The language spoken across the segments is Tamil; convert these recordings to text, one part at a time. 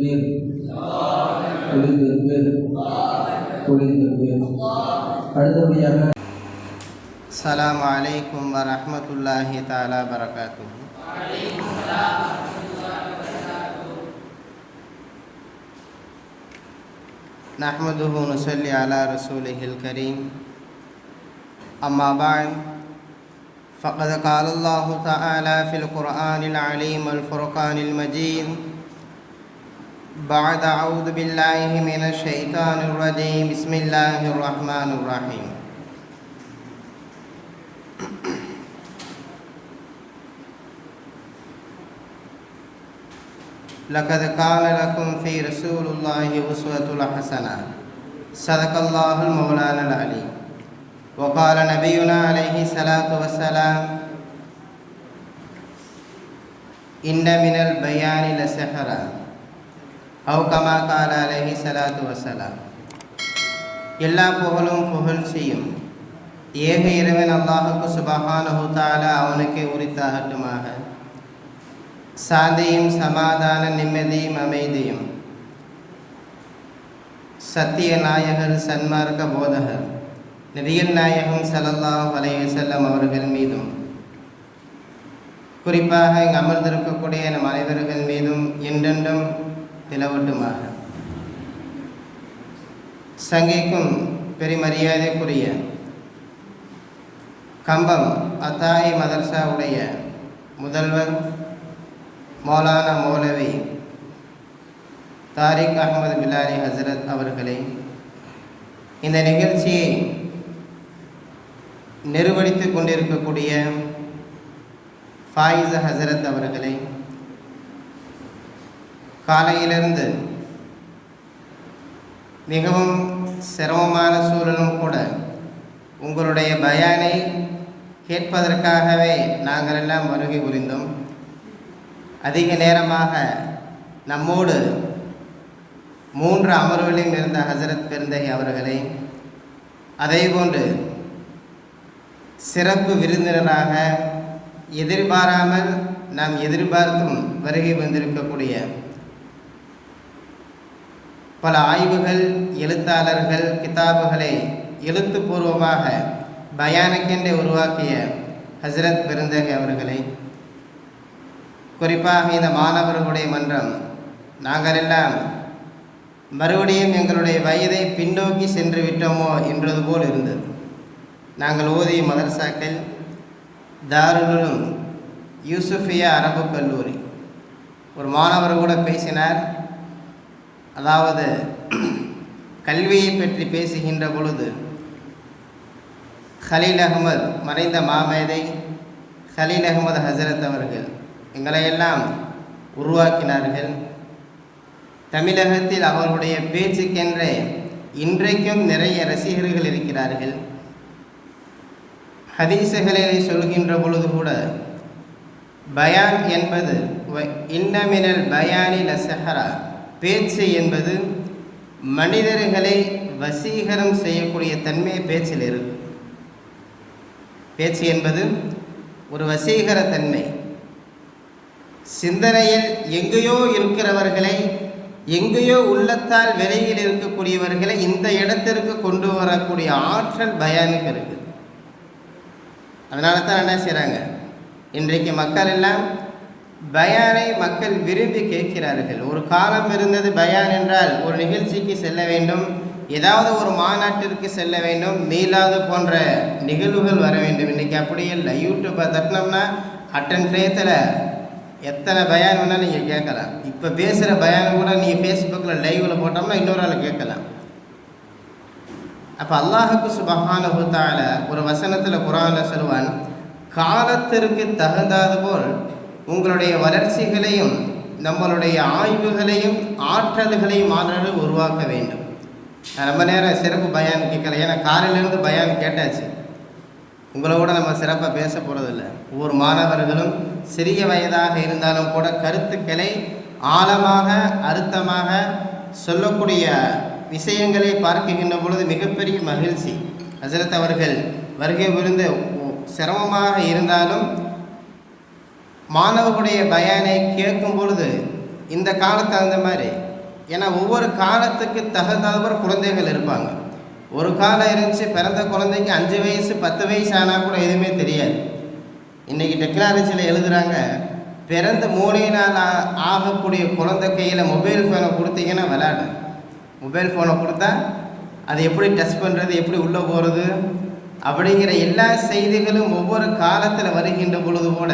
பேர் ஒளிந்து பேர் ஒளிந்து பேர் அடுத்தபடியாக السلام عليكم ورحمة الله تعالى وبركاته نحمده ونصلي على رسوله الكريم أما بعد فقد قال الله تعالى في القرآن العليم والفرقان المجيد بعد أعوذ بالله من الشيطان الرجيم. بسم الله الرحمن الرحيم. لقد كان لكم في رسول الله أسوة حسنة. صدق الله المولانا العلي. وقال نبينا عليه الصلاة والسلام إن من البيان لسحرا. அவ் கமா கால அலஹி சலாத்து வசலாம். எல்லா புகழும் புகழ் செய்யும். ஏக இரவன் அல்லாஹுக்கு சுபஹானஹு தாலா அவனுக்கே உரித்தாகட்டுமாக. சாந்தியும் சமாதான நிம்மதியும் அமைதியும். சத்திய நாயகர் சன்மார்க்க போதகர் நெறியல் நாயகம் சலல்லாஹ் செல்லம் அவர்கள் மீதும். குறிப்பாக இங்கு அமர்ந்திருக்கக்கூடிய நம் அனைவர்கள் மீதும் என்றென்றும் நிலவட்டுமாக சங்கைக்கும் பெருமரியாதைக்குரிய கம்பம் அத்தாயி மதர்சாவுடைய முதல்வர் மௌலானா மௌலவி தாரிக் அகமது பிலாரி ஹசரத் அவர்களை இந்த நிகழ்ச்சியை நிர்வகித்து கொண்டிருக்கக்கூடிய ஃபாயிஸ் ஹசரத் அவர்களை காலையிலிருந்து மிகவும் சிரமமான சூழலும் கூட உங்களுடைய பயானை கேட்பதற்காகவே நாங்கள் எல்லாம் வருகை புரிந்தோம். அதிக நேரமாக நம்மோடு மூன்று அமர்வுகளிலும் இருந்த ஹசரத் பெருந்தகை அவர்களை அதேபோன்று சிறப்பு விருந்தினராக எதிர்பாராமல் நாம் எதிர்பார்த்தும் வருகை வந்திருக்கக்கூடிய பல ஆய்வுகள் எழுத்தாளர்கள் கிதாபுகளை எழுத்துப்பூர்வமாக பயானக்கென்றே உருவாக்கிய ஹசரத் பெருந்தகை அவர்களை. குறிப்பாக இந்த மாணவர்களுடைய மன்றம் நாங்கள் எல்லாம் மறுபடியும் எங்களுடைய வயதை பின்னோக்கி சென்று விட்டோமோ என்றது போல் இருந்தது. நாங்கள் ஓதிய மதரசாக்கள் தாருலும் யூசுஃபியா அரபு கல்லூரி. ஒரு மாணவர் கூட பேசினார் அதாவது கல்வியை பற்றி பேசுகின்ற பொழுது ஹலீல் அகமது மறைந்த மாமேதை ஹலீல் அகமது ஹசரத் அவர்கள் எங்களையெல்லாம் உருவாக்கினார்கள்? தமிழகத்தில் அவர்களுடைய பேச்சுக்கென்றே இன்றைக்கும் நிறைய ரசிகர்கள் இருக்கிறார்கள். ஹதீசுகளை சொல்கின்ற பொழுது கூட பயான் என்பது இன்னமினல் பயானில் அசஹரா பேச்சு என்பது மனிதர்களை வசீகரம் செய்யக்கூடிய தன்மை பேச்சில் இருக்கு. பேச்சு என்பது ஒரு வசீகர தன்மை. சிந்தனையில் எங்கேயோ இருக்கிறவர்களை எங்கேயோ உள்ளத்தால் விலையில் இருக்கக்கூடியவர்களை இந்த இடத்திற்கு கொண்டு வரக்கூடிய ஆற்றல் பயானுக்கு இருக்குது அதனால தான் என்ன செய்கிறாங்க இன்றைக்கு மக்கள் எல்லாம் பயானை மக்கள் விரும்பி கேட்கிறார்கள். ஒரு காலம் இருந்தது பயான் என்றால் ஒரு நிகழ்ச்சிக்கு செல்ல வேண்டும் ஏதாவது ஒரு மாநாட்டிற்கு செல்ல வேண்டும் மீளாது போன்ற நிகழ்வுகள் வர வேண்டும். இன்றைக்கி அப்படியே இல்லை. யூடியூப்பை தட்டினோம்னா அட்டன் டேத்தில் எத்தனை பயான் வேணால் நீங்கள் கேட்கலாம். இப்போ பேசுகிற பயான் கூட நீங்கள் ஃபேஸ்புக்கில் லைவில் போட்டோம்னா இன்னொரு ஆள் கேட்கலாம். அப்போ அல்லாஹுக்கு சுபகான ஹுத்தால ஒரு வசனத்தில் குரானில் சொல்லுவான் காலத்திற்கு தகுந்தாது போல் உங்களுடைய வளர்ச்சிகளையும் நம்மளுடைய ஆய்வுகளையும் ஆற்றல்களையும் ஆற்றலை உருவாக்க வேண்டும். நான் ரொம்ப நேரம் சிறப்பு பயான் கேட்கல. ஏன்னா காலையிலேருந்து பயான் கேட்டாச்சு. உங்களோட நம்ம சிறப்பாக பேச போகிறதில்ல ஒவ்வொரு மாணவர்களும் சிறிய வயதாக இருந்தாலும் கூட கருத்துக்களை ஆழமாக அறுத்தமாக சொல்லக்கூடிய விஷயங்களை பார்க்குகின்ற பொழுது மிகப்பெரிய மகிழ்ச்சி. ஹசரத் அவர்கள் வருகை புரிந்து சிரமமாக இருந்தாலும் மாணவர்களுடைய பயானை கேட்கும் பொழுது இந்த காலத்து தகுந்த மாதிரி. ஏன்னா ஒவ்வொரு காலத்துக்கு தகுந்தவர் குழந்தைகள் இருப்பாங்க. ஒரு காலம் இருந்துச்சு பிறந்த குழந்தைக்கு அஞ்சு வயசு பத்து வயசு ஆனால் கூட எதுவுமே தெரியாது. இன்றைக்கி டெக்னாலஜியில் எழுதுகிறாங்க பிறந்த மூணே நாள் ஆகக்கூடிய குழந்தை கையில் மொபைல் ஃபோனை கொடுத்தீங்கன்னா விளாடும் மொபைல் ஃபோனை கொடுத்தா அது எப்படி டச் பண்ணுறது எப்படி உள்ளே போகிறது அப்படிங்கிற எல்லா செய்திகளும் ஒவ்வொரு காலத்தில் வருகின்ற பொழுது கூட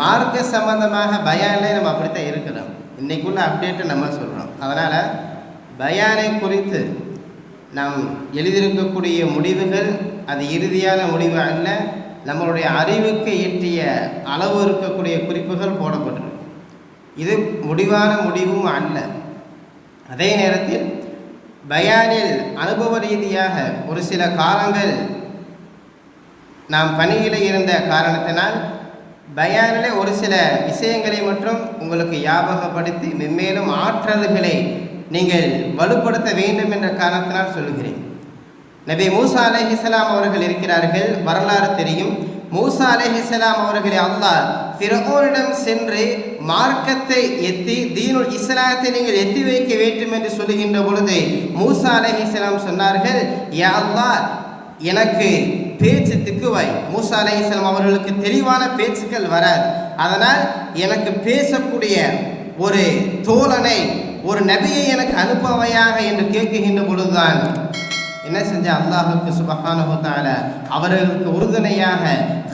மார்க்க சம்பந்தமாக பயானே நம்ம அப்படித்தான் இருக்கிறோம். இன்றைக்குள்ள அப்டேட்டை நம்ம சொல்கிறோம் அதனால் பயானை குறித்து நாம் எழுதியிருக்கக்கூடிய முடிவுகள் அது இறுதியான முடிவு அல்ல நம்மளுடைய அறிவுக்கு எட்டிய அளவு இருக்கக்கூடிய குறிப்புகள் போடப்பட்டிருக்கு. இது முடிவான முடிவும் அல்ல. அதே நேரத்தில் பயானில் அனுபவ ரீதியாக ஒரு சில காலங்கள் நாம் பணியில் இருந்த காரணத்தினால் பயானில் ஒரு சில விஷயங்களை மட்டும் உங்களுக்கு ஞாபகப்படுத்தி மென்மேலும் ஆற்றல்களை நீங்கள் வலுப்படுத்த வேண்டும் என்ற காரணத்தினால் சொல்லுகிறேன். நபி மூசா அலேஹிஸ்லாம் அவர்கள் இருக்கிறார்கள். வரலாறு தெரியும். மூசா அலேஹிஸ்லாம் அவர்களை அல்லாஹ் ஃபிரௌனிடம் சென்று மார்க்கத்தை எத்தி தீனுல் இஸ்லாத்தை நீங்கள் எத்தி வைக்க வேண்டும் என்று சொல்லுகின்ற பொழுது மூசா அலேஹிஸ்லாம் சொன்னார்கள் யா அல்லாஹ் எனக்கு பேச்சு திக்குவாய் மூசா அலையம் அவர்களுக்கு தெளிவான பேச்சுக்கள் வராது. அதனால் எனக்கு பேசக்கூடிய ஒரு தோழனை ஒரு நபியை எனக்கு அனுப்பவையாக என்று கேட்குகின்ற பொழுதுதான் என்ன செஞ்ச அல்லாஹுக்கு சுபஹானஹு அவர்களுக்கு உறுதுணையாக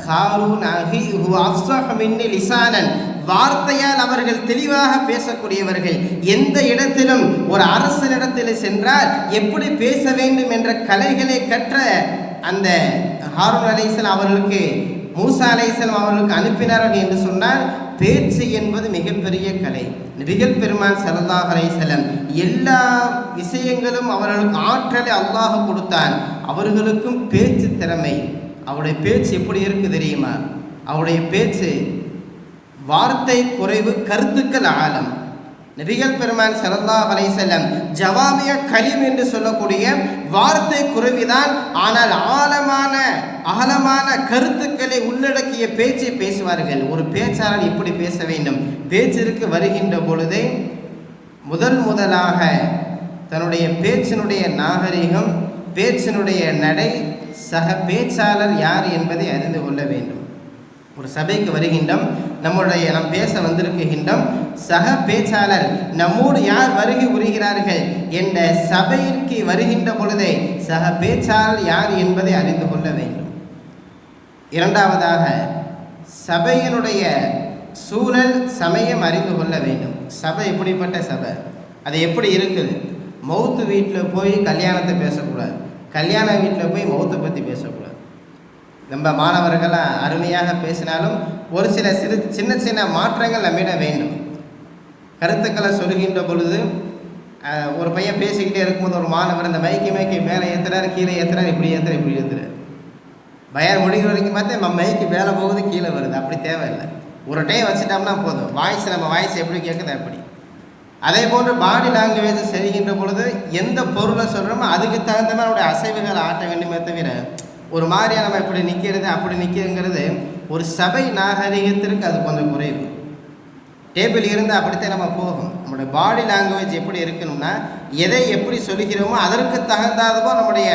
ஹாரூன் அஹி ஹு அஃஸஹ மின்னி லிசானன் வார்த்தையால் அவர்கள் தெளிவாக பேசக்கூடியவர்கள். எந்த இடத்திலும் ஒரு அரசனிடத்தில் சென்றால் எப்படி பேச வேண்டும் என்ற கலைகளை கற்ற அந்த ஹாரூன் அலைஹிஸ்ஸலாம் அவர்களுக்கு மூசா அலைஹிஸ்ஸலாம் அவர்களுக்கு அனுப்பினார்கள் என்று சொன்னால் பேச்சு என்பது மிகப்பெரிய கலை. நபிகள் பெருமான் ஸல்லல்லாஹு அலைசலம் எல்லா விஷயங்களும் அவர்களுக்கு ஆற்றலை அல்லாஹ் கொடுத்தான். அவர்களுக்கும் பேச்சு திறமை. அவருடைய பேச்சு எப்படி இருக்கு தெரியுமா? அவருடைய பேச்சு வார்த்தை குறைவு கருத்துக்கள் ஆழம். நபிகள் பெருமான் ஸல்லல்லாஹு அலைஹி ஜவாமிய கலீம் என்று சொல்லக்கூடிய வார்த்தை குறைவிதான் ஆனால் ஆழமான ஆழமான கருத்துக்களை உள்ளடக்கிய பேச்சை பேசுவார்கள். ஒரு பேச்சாளர் இப்படி பேச வேண்டும். பேச்சிற்கு வருகின்ற பொழுதே முதல் முதலாக தன்னுடைய பேச்சினுடைய நாகரிகம் பேச்சினுடைய நடை சக பேச்சாளர் யார் என்பதை அறிந்து கொள்ள வேண்டும். ஒரு சபைக்கு வருகின்றோம். நம்முடைய நம் பேச வந்திருக்கின்றோம். சக பேச்சாளர் நம்மோடு யார் வருகை புரிகிறார்கள்? என்ற சபையிற்கு வருகின்ற பொழுதே சக பேச்சாளர் யார் என்பதை அறிந்து கொள்ள வேண்டும். இரண்டாவதாக சபையினுடைய சூழல் சமயம் அறிந்து கொள்ள வேண்டும். சபை எப்படிப்பட்ட சபை? அது எப்படி இருக்குது? மௌத்து வீட்டில் போய் கல்யாணத்தை பேசக்கூடாது. கல்யாண வீட்டில் போய் மௌத்தை பற்றி பேசக்கூடாது. நம்ம மாணவர்கள் அருமையாக பேசினாலும் ஒரு சில சிறு சின்ன சின்ன மாற்றங்கள் நம்மிடம் வேண்டும். கருத்துக்களை சொல்கின்ற பொழுது ஒரு பையன் பேசிக்கிட்டே இருக்கும்போது ஒரு மாணவர் இந்த மைக்கு மைக்கு மேலே ஏற்றுறாரு கீழே ஏற்றுறாரு இப்படி ஏற்றுறாரு இப்படி ஏற்றுறாரு பயம் முடிகிற வரைக்கும் பார்த்தா நம்ம மைக்கு மேலே போகுது கீழே வருது. அப்படி தேவையில்லை. ஒரு டைம் வச்சுட்டோம்னா போதும். வாய்ஸ் நம்ம வாய்ஸ் எப்படி கேட்குது அப்படி. அதே போன்று பாடி லாங்குவேஜ் செய்கின்ற பொழுது எந்த பொருளை சொல்கிறோமோ அதுக்கு தகுந்த மாதிரி அவருடைய அசைவுகளை ஆட்ட வேண்டுமே தவிர ஒரு மாதிரியாக நம்ம இப்படி நிற்கிறது அப்படி நிற்கிறதுங்கிறது ஒரு சபை நாகரிகத்திற்கு அது கொஞ்சம் குறைவு. டேபிள் இருந்து அப்படித்தான் நம்ம போகும். நம்மளுடைய பாடி லாங்குவேஜ் எப்படி இருக்கணும்னா எதை எப்படி சொல்லுகிறோமோ அதற்கு தகுந்தாதவோ நம்முடைய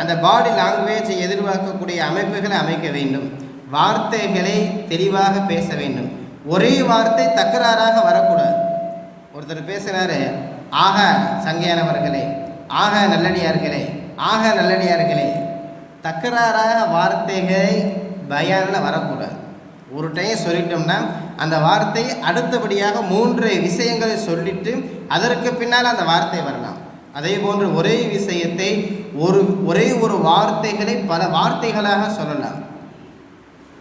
அந்த பாடி லாங்குவேஜை எதிர்பார்க்கக்கூடிய அமைப்புகளை அமைக்க வேண்டும். வார்த்தைகளை தெளிவாக பேச வேண்டும். ஒரே வார்த்தை தக்கராறாக வரக்கூடாது. ஒருத்தர் பேசுகிறாரு ஆக சங்கையானவர்களே ஆக நல்லடியார்களே ஆக நல்லடியார்களே தக்கராறாக வார்த்தைகளை பயானில் வரக்கூடாது. ஒரு டைம் சொல்லிட்டோம்னா அந்த வார்த்தை அடுத்தபடியாக மூன்று விஷயங்களை சொல்லிட்டு அதற்கு பின்னால் அந்த வார்த்தை வரலாம். அதே போன்று ஒரே விஷயத்தை ஒரு ஒரே ஒரு வார்த்தைகளை பல வார்த்தைகளாக சொல்லலாம்.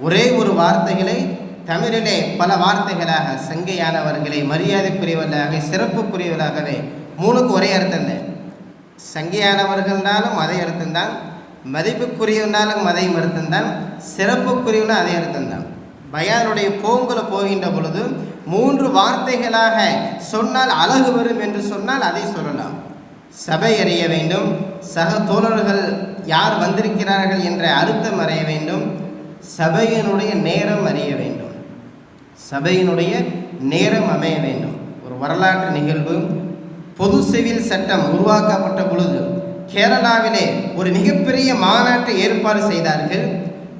ஒரே ஒரு வார்த்தைகளை தமிழிலே பல வார்த்தைகளாக சங்கையானவர்களை மரியாதைக்குரியவர்களாக சிறப்புக்குரியவர்களாகவே மூணுக்கு ஒரே அர்த்தம் தான் சங்கையானவர்கள்னாலும் அதே அர்த்தம்தான். மதிப்புக்குரியவனாலும் அதே அர்த்தம்தான் சிறப்புக்குரியவனும் அதை அறுத்தந்தான் பயானுடைய போங்குல போகின்ற பொழுது மூன்று வார்த்தைகளாக சொன்னால் அழகு வரும் என்று சொன்னால் அதை சொல்லலாம். சபை அறிய வேண்டும் சக தோழர்கள் யார் வந்திருக்கிறார்கள் என்ற அர்த்தம் அறிய வேண்டும் சபையினுடைய நேரம் அறிய வேண்டும். சபையினுடைய நேரம் அமைய வேண்டும். ஒரு வரலாற்று நிகழ்வு பொது சிவில் சட்டம் உருவாக்கப்பட்ட பொழுது கேரளாவிலே ஒரு மிகப்பெரிய மாநாட்டை ஏற்பாடு செய்தார்கள்.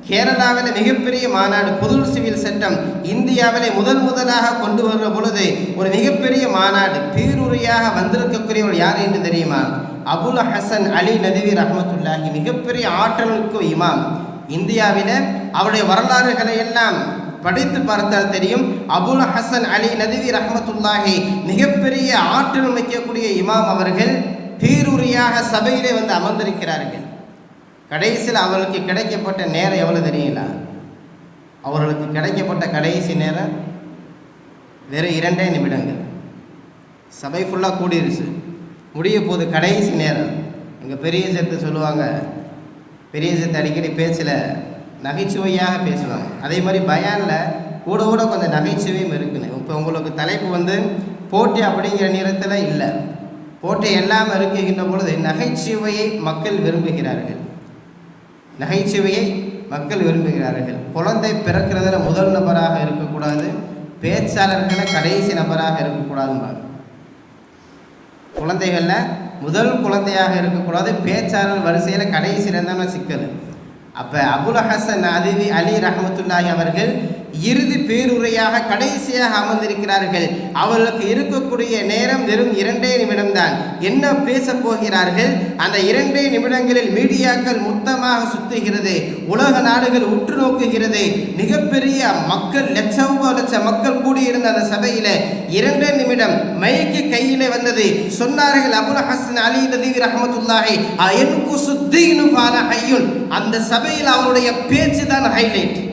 கேரளாவில் மிகப்பெரிய மாநாடு பொது சிவில் சட்டம் இந்தியாவிலே முதல் முதலாக கொண்டு வருகிற பொழுது ஒரு மிகப்பெரிய மாநாடு பேருரையாக வந்திருக்கக்கூடியவர் யார் என்று தெரியுமா? அபுல் ஹசன் அலி நதிவி ரஹமத்துல்லாஹி மிகப்பெரிய ஆற்றலுக்கு இமாம். இந்தியாவில அவருடைய வரலாறுகளை எல்லாம் படித்து பார்த்தால் தெரியும். அபுல் ஹசன் அலி நதிவி ரஹமத்துல்லாஹி மிகப்பெரிய ஆற்றல் வைக்கக்கூடிய இமாம் அவர்கள். தீருரியாக சபையிலே வந்து அமர்ந்திருக்கிறார்கள். கடைசியில் அவர்களுக்கு கிடைக்கப்பட்ட நேரம் எவ்வளோ தெரியுங்களா? அவர்களுக்கு கிடைக்கப்பட்ட கடைசி நேரம் வெறும் இரண்டே நிமிடங்கள். சபை ஃபுல்லாக கூடிருச்சு. முடிய போது கடைசி நேரம். எங்கள் பெரிய சேர்த்து சொல்லுவாங்க. பெரிய சேர்த்து அடிக்கடி பேச்சில் நகைச்சுவையாக பேசுவாங்க. அதே மாதிரி பயானில் கூட கூட கொஞ்சம் நகைச்சுவையும் இருக்குன்னு. இப்போ உங்களுக்கு தலைப்பு வந்து போட்டி அப்படிங்கிற நேரத்தில் இல்லை. போட்டு எல்லாம் இருக்குகின்ற பொழுது நகைச்சுவையை மக்கள் விரும்புகிறார்கள். நகைச்சுவையை மக்கள் விரும்புகிறார்கள். குழந்தை பிறக்கிறதுல முதல் நபராக இருக்கக்கூடாது. பேச்சாளர்களை கடைசி நபராக இருக்கக்கூடாதும்பாங்க. குழந்தைகளில் முதல் குழந்தையாக இருக்கக்கூடாது. பேச்சாளர் வரிசையில் கடைசியில் இருந்தாலும் சிக்கல். அப்போ அபுல் ஹசன் அதிவி அலி ரஹமத்துல்லாஹி அவர்கள் இறுதி பேருரையாக கடைசியாக அமர்ந்திருக்கிறார்கள். அவர்களுக்கு இருக்கக்கூடிய நேரம் வெறும் இரண்டே நிமிடம்தான். என்ன பேச போகிறார்கள்? அந்த இரண்டே நிமிடங்களில் மீடியாக்கள் மொத்தமாக சுத்துகிறது. உலக நாடுகள் உற்று நோக்குகிறது. மிகப்பெரிய மக்கள் லட்சம் லட்சம் மக்கள் கூடியிருந்த அந்த சபையில இரண்டே நிமிடம் மைக்கு கையிலே வந்தது. சொன்னார்கள் அபுல் ஹசன் அலி நதீர் ரஹமத்துல்லாஹி அந்த சபையில் அவருடைய பேச்சு தான் ஹைலைட்.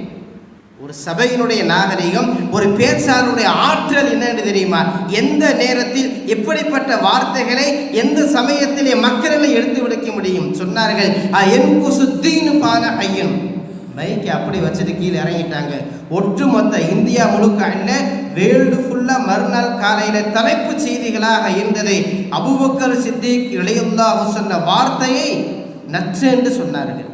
சபையினுடைய நாகரிகம் ஒரு பேச்சாளருடைய ஆற்றல் என்னன்னு தெரியுமா? எந்த நேரத்தில் எப்படிப்பட்ட வார்த்தைகளை எந்த சமயத்திலே மக்களில் எடுத்து விடுக்க முடியும்? சொன்னார்கள் என் குசுத்தீனு பான ஐயன். அப்படி வச்சுட்டு கீழே இறங்கிட்டாங்க. ஒட்டுமொத்த இந்தியா முழுக்க என்ன? வேல்டு ஃபுல்லாக மறுநாள் காலையில் தலைப்பு செய்திகளாக இருந்ததை. அபுபக்கர் சித்திக் இளையுல்லாஹு சொன்ன வார்த்தையை நச்சு என்று சொன்னார்கள்.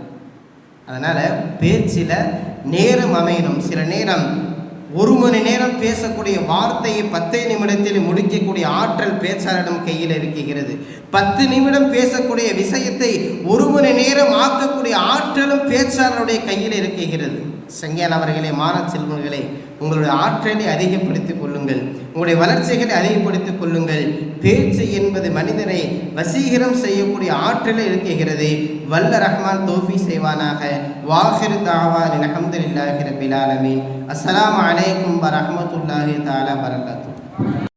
அதனால் பேச்சில் நேரம் அமையணும். சில நேரம் ஒரு மணி நேரம் பேசக்கூடிய வார்த்தையை பத்தே நிமிடத்தில் முடிக்கக்கூடிய ஆற்றல் பேச்சாளரிடம் கையில் இருக்கிறது. பத்து நிமிடம் பேசக்கூடிய விஷயத்தை ஒரு மணி நேரம் ஆக்கக்கூடிய ஆற்றலும் பேச்சாளருடைய கையில் இருக்குகிறது சங்கியான் அவர்களே மாணவ செல்வங்களே உங்களுடைய ஆற்றலை அதிகப்படுத்திக் கொள்ளுங்கள். உங்களுடைய வளர்ச்சிகளை அதிகப்படுத்திக் கொள்ளுங்கள். பேச்சு என்பது மனிதனை வசீகரம் செய்யக்கூடிய ஆற்றலை இருக்குகிறது வல்ல ரஹ்மான் தோஃபி செய்வானாக. வாஹிர் தாவா அலமதுல்லாஹி இல்லாகிற ஆலமீன். அஸ்ஸலாமு அலைக்கும் வரமத்துல்லாஹி தாலா வரகாத்து